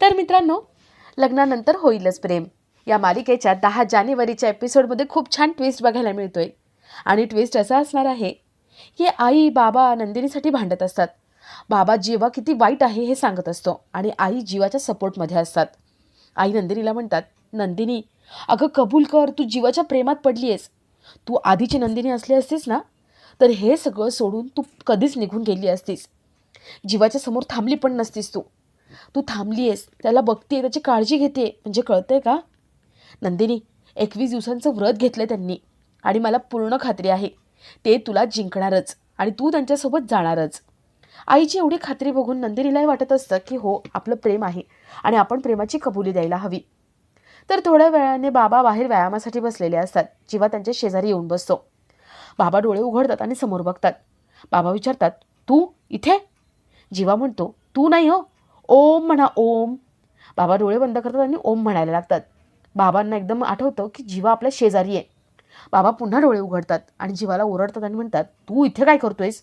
तर मित्रांनो लग्नानंतर होईलच प्रेम. या मालिकेच्या दहा जानेवारीच्या एपिसोडमध्ये खूप छान ट्विस्ट बघायला मिळतोय. आणि ट्विस्ट असा असणार आहे की आई बाबा नंदिनीसाठी भांडत असतात. बाबा जीवा किती वाईट आहे हे सांगत असतो आणि आई जीवाच्या सपोर्टमध्ये असतात. आई नंदिनीला म्हणतात नंदिनी अगं कबूल कर तू जीवाच्या प्रेमात पडली आहेस तू आधीची नंदिनी असली असतीस ना तर हे सगळं सोडून तू कधीच निघून गेली असतीस. जीवाच्या समोर थांबली पण नसतीस तू. तू थांबली आहेस त्याला बघते त्याची काळजी घेते म्हणजे कळतंय का? नंदिनी एकवीस दिवसांचं व्रत घेतलं त्यांनी आणि मला पूर्ण खात्री आहे ते तुला जिंकणारच आणि तू त्यांच्यासोबत जाणारच. आईची एवढी खात्री बघून नंदिनीलाही वाटत असतं की हो आपलं प्रेम आहे आणि आपण प्रेमाची कबुली द्यायला हवी. तर थोड्या वेळाने बाबा बाहेर व्यायामासाठी बसलेले असतात जेव्हा त्यांच्या शेजारी येऊन बसतो. बाबा डोळे उघडतात आणि समोर बघतात. बाबा विचारतात तू इथे? जीवा म्हणतो तू नाही हो ओम म्हणा ओम. बाबा डोळे बंद करतात आणि ओम म्हणायला लागतात. बाबांना एकदम आठवतं की जीवा आपल्या शेजारी आहे. बाबा पुन्हा डोळे उघडतात आणि जीवाला ओरडतात आणि म्हणतात तू इथे काय करतोयस?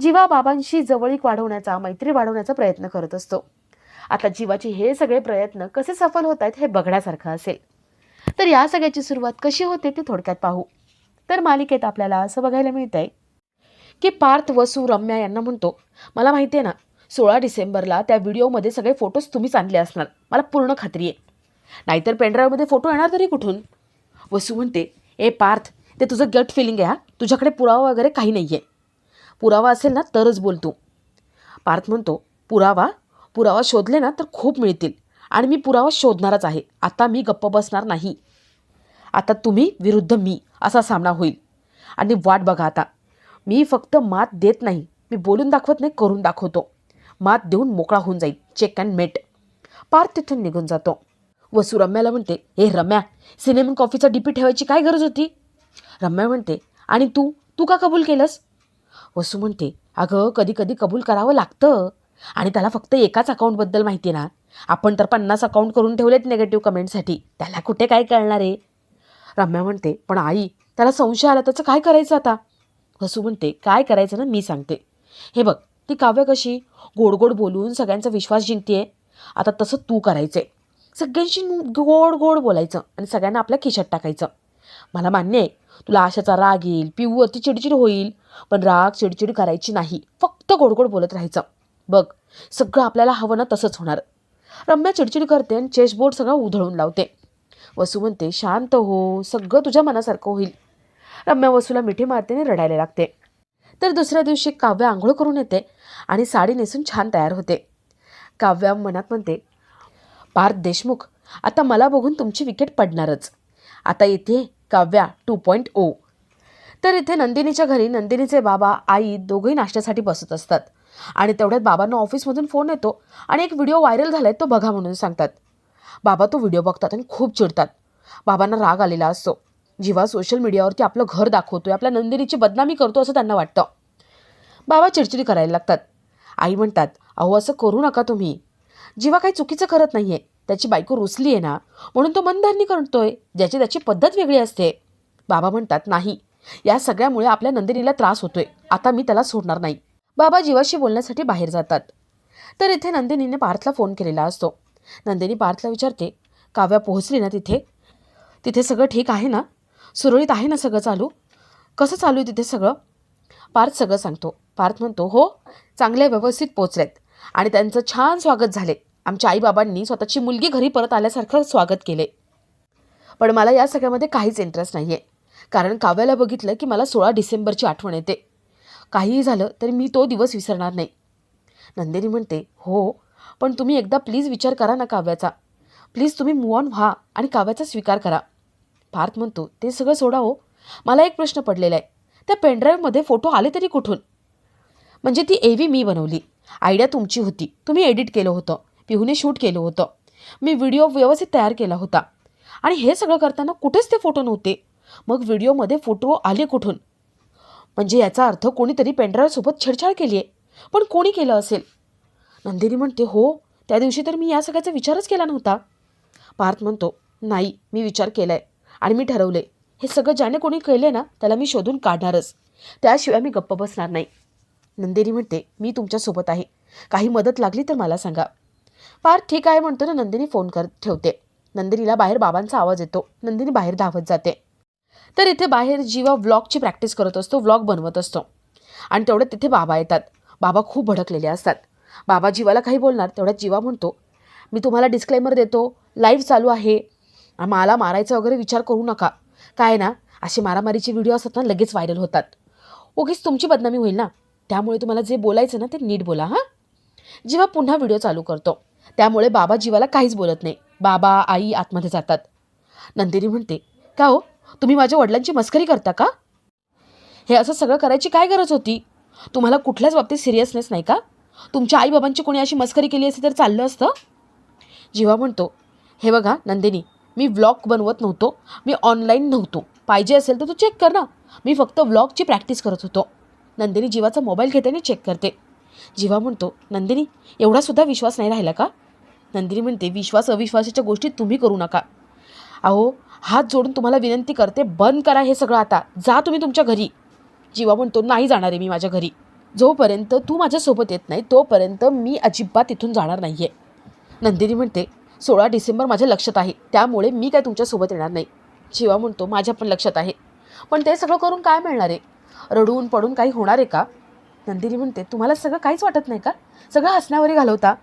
जीवा बाबांशी जवळीक वाढवण्याचा मैत्री वाढवण्याचा प्रयत्न करत असतो. आता जीवाचे हे सगळे प्रयत्न कसे सफल होत आहेत हे बघण्यासारखं असेल. तर या सगळ्याची सुरुवात कशी होते ते थोडक्यात पाहू. तर मालिकेत आपल्याला असं बघायला मिळतंय की पार्थ वसू रम्या यांना म्हणतो मला माहिती आहे ना सोळा डिसेंबरला त्या व्हिडिओमध्ये सगळे फोटोज तुम्हीच आणले असणार. मला पूर्ण खात्री आहे. नाहीतर पेनड्राईव्हमध्ये फोटो येणार तरी कुठून? वसू म्हणते ए पार्थ ते तुझं गट फिलिंग आहे हा? तुझ्याकडे पुरावा वगैरे काही नाही आहे पुरावा असेल ना तरच बोल तू. पार्थ म्हणतो पुरावा? पुरावा शोधले ना तर खूप मिळतील. आणि मी पुरावा शोधणारच आहे. आता मी गप्प बसणार नाही. आता तुम्ही विरुद्ध मी असा सामना होईल. आणि वाट बघा आता. मी फक्त मात देत नाही. मी बोलून दाखवत नाही करून दाखवतो. मात देऊन मोकळा होऊन जाईल. चेक अँड मेट पार्थ तिथून निघून जातो. वसू रम्याला म्हणते हे रम्या सिनेमन कॉफीचा डीपी ठेवायची काय गरज होती? रम्या म्हणते आणि तू? तू का कबूल केलंस? वसू म्हणते अगं कधी कधी कबूल करावं लागतं. आणि त्याला फक्त एकाच अकाउंटबद्दल माहिती आहे ना. आपण तर पन्नास अकाउंट करून ठेवलेत निगेटिव्ह कमेंटसाठी त्याला कुठे काय कळणार आहे? रम्या म्हणते पण आई त्याला संशय आला त्याचं काय करायचं आता? वसू म्हणते काय करायचं ना मी सांगते. हे बघ ती काव्य कशी? गोड गोड बोलून सगळ्यांचा विश्वास जिंकते आता तसं तू करायचं आहे सगळ्यांशी गोड गोड बोलायचं आणि सगळ्यांना आपल्या खिशात टाकायचं. मला मान्य आहे तुला आशाचा राग येईल पिऊवरती चिडचिड होईल पण राग चिडचिड करायची नाही. फक्त गोड गोड बोलत राहायचं. बघ सगळं आपल्याला हवं ना तसंच होणार. रम्या चिडचिड करते आणि चेसबोर्ड सगळं उधळून लावते. वसू म्हणते शांत हो सगळं तुझ्या मनासारखं होईल. रम्या वसूला मिठी मारते आणि रडायला लागते. तर दुसऱ्या दिवशी काव्य आंघोळ करून येते आणि साडी नेसून छान तयार होते. काव्या मनात म्हणते पार्थ देशमुख आता मला बघून तुमची विकेट पडणारच. आता येते काव्या टू पॉईंट ओ तर इथे नंदिनीच्या घरी नंदिनीचे बाबा आई दोघंही नाश्त्यासाठी बसत असतात. आणि तेवढ्यात बाबांना ऑफिसमधून फोन येतो आणि एक व्हिडिओ व्हायरल झालाय तो बघा म्हणून सांगतात. बाबा तो व्हिडिओ बघतात आणि खूप चिडतात. बाबांना राग आलेला असतो. जेव्हा सोशल मीडियावरती आपलं घर दाखवतोय आपल्या नंदिनीची बदनामी करतो असं त्यांना वाटतं. बाबा चिडचिडी करायला लागतात. आई म्हणतात अहो असं करू नका तुम्ही. जेव्हा काही चुकीचं करत नाही आहे त्याची बायको रुसली आहे ना म्हणून तो मनधरणी करतोय ज्याची त्याची पद्धत वेगळी असते. बाबा म्हणतात नाही. या सगळ्यामुळे आपल्या नंदिनीला त्रास होतोय. आता मी त्याला सोडणार नाही. बाबा जीवाशी बोलण्यासाठी बाहेर जातात. तर इथे नंदिनीने पार्थला फोन केलेला असतो. नंदिनी पार्थला विचारते काव्या पोहोचली ना तिथे? तिथे सगळं ठीक आहे ना? सुरळीत आहे ना सगळं चालू? कसं चालू आहे तिथे सगळं? पार्थ सगळं सांगतो. पार्थ म्हणतो हो चांगले व्यवस्थित पोचलेत आणि त्यांचं छान स्वागत झाले. आमच्या आईबाबांनी स्वतःची मुलगी घरी परत आल्यासारखं स्वागत केले. पण मला या सगळ्यामध्ये काहीच इंटरेस्ट नाही आहे कारण काव्याला बघितलं की मला सोळा डिसेंबरची आठवण येते. काहीही झालं तरी मी तो दिवस विसरणार नाही. नंदिनी म्हणते हो पण तुम्ही एकदा प्लीज विचार करा ना काव्याचा. प्लीज तुम्ही मूव ऑन व्हा आणि काव्याचा स्वीकार करा. पार्थ म्हणतो ते सगळं सोडा हो. मला एक प्रश्न पडलेला आहे त्या पेनड्राईव्हमध्ये फोटो आले तरी कुठून? म्हणजे ती एव्ही मी बनवली. आयडिया तुमची होती. तुम्ही एडिट केलं होतं. पिहूने शूट केलं होतं. मी व्हिडिओ व्यवस्थित तयार केला होता. आणि हे सगळं करताना कुठेच ते फोटो नव्हते. मग व्हिडिओमध्ये फोटो आले कुठून? म्हणजे याचा अर्थ कोणीतरी पेनड्राईव्हसोबत छेडछाड केली आहे पण कोणी केलं असेल? नंदिनी म्हणते हो. त्या दिवशी तर मी या सगळ्याचा विचारच केला नव्हता. पार्थ म्हणतो नाही. मी विचार केला आहे आणि मी ठरवले हे सगळं ज्याने कोणी केलं ना त्याला मी शोधून काढणारच. त्याशिवाय मी गप्प बसणार नाही. नंदिनी म्हणते मी तुमच्यासोबत आहे. काही मदत लागली तर मला सांगा. फार ठीक आहे म्हणतो ना नंदिनी फोन कर ठेवते. नंदिनीला बाहेर बाबांचा आवाज येतो. नंदिनी बाहेर धावत जाते. तर इथे बाहेर जीवा व्लॉगची प्रॅक्टिस करत असतो व्लॉग बनवत असतो. आणि तेवढ्यात तिथे बाबा येतात. बाबा खूप भडकलेले असतात. बाबा जीवाला काही बोलणार तेवढ्यात जीवा म्हणतो मी तुम्हाला डिस्क्लेमर देतो. लाईव्ह चालू आहे. मला मारायचा वगैरे विचार करू नका. काय ना असे मारामारीचे व्हिडिओ असतात ना लगेच व्हायरल होतात. उगीच तुमची बदनामी होईल ना. त्यामुळे तुम्हाला जे बोलायचं ना ते नीट बोला हां. जेव्हा पुन्हा व्हिडिओ चालू करतो त्यामुळे बाबा जीवाला काहीच बोलत नाही. बाबा आई आतमध्ये जातात. नंदिनी म्हणते का हो? तुम्ही माझ्या वडिलांची मस्करी करता का? हे असं सगळं करायची काय गरज होती? तुम्हाला कुठल्याच बाबतीत सिरियसनेस नाही का? तुमच्या आईबाबांची कोणी अशी मस्करी केली असती तर चाललं असतं? जीवा म्हणतो हे बघा नंदिनी मी व्लॉग बनवत नव्हतो. मी ऑनलाईन नव्हतो. पाहिजे असेल तर तू चेक कर ना. मी फक्त व्लॉगची प्रॅक्टिस करत होतो. नंदिनी जीवाचा मोबाईल घेते आणि चेक करते. जीवा म्हणतो नंदिनी एवढासुद्धा विश्वास नाही राहिला का? नंदिनी म्हणते विश्वास अविश्वासाच्या गोष्टी तुम्ही करू नका. अहो हात जोडून तुम्हाला विनंती करते बंद करा हे सगळं आता. जा तुम्ही तुमच्या घरी. जीवा म्हणतो नाही जाणार आहे मी माझ्या घरी. जोपर्यंत तू माझ्यासोबत येत नाही तोपर्यंत मी अजिबात इथून जाणार नाही आहे नंदिनी म्हणते सोळा डिसेंबर माझ्या लक्षात आहे. त्यामुळे मी काय तुमच्यासोबत येणार नाही. शिवा म्हणतो माझ्या पण लक्षात आहे. पण ते सगळं करून काय मिळणार आहे? रडून पडून काही होणार आहे का? नंदिनी म्हणते तुम्हाला सगळं काहीच वाटत नाही का? सगळं हसण्यावरी घालवता?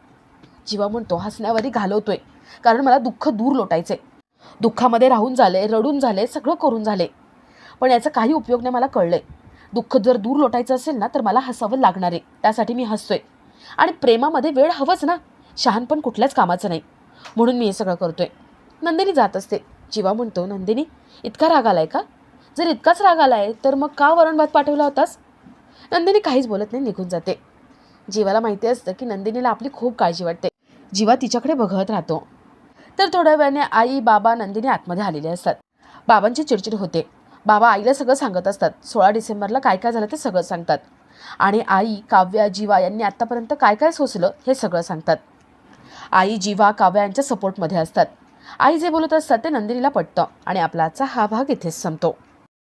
जीवा म्हणतो हसण्यावरी घालवतोय. कारण मला दुःख दूर लोटायचंय. दुःखामध्ये राहून झाले रडून झाले सगळं करून झाले. पण याचा काही उपयोग नाही मला कळलंय. दुःख जर दूर लोटायचं असेल ना तर मला हसावं लागणार आहे. त्यासाठी मी हसतोय. आणि प्रेमामध्ये वेळ हवंच ना. शहाणपण कुठल्याच कामाचं नाही. म्हणून मी हे सगळं करतोय. नंदिनी जात असते. जीवा म्हणतो नंदिनी इतका राग आलाय का? जर इतकाच राग आलाय तर मग का वरण भात पाठवला होतास? नंदिनी काहीच बोलत नाही निघून जाते. जीवाला माहिती असतं की नंदिनीला आपली खूप काळजी वाटते. जीवा तिच्याकडे बघत राहतो. तर थोड्या वेळाने आई बाबा नंदिनी आतमध्ये आलेले असतात. बाबांची चिडचिड होते. बाबा आईला सगळं सांगत असतात. सोळा डिसेंबरला काय काय झालं ते सगळं सांगतात. आणि आई काव्या जीवा यांनी आत्तापर्यंत काय काय सोसलं हे सगळं सांगतात. आई जीवा काव्या यांच्या सपोर्टमध्ये असतात. आई जे बोलत असतात ते नंदिनीला पटतं आणि आपलाचा हा भाग इथेच संपतो.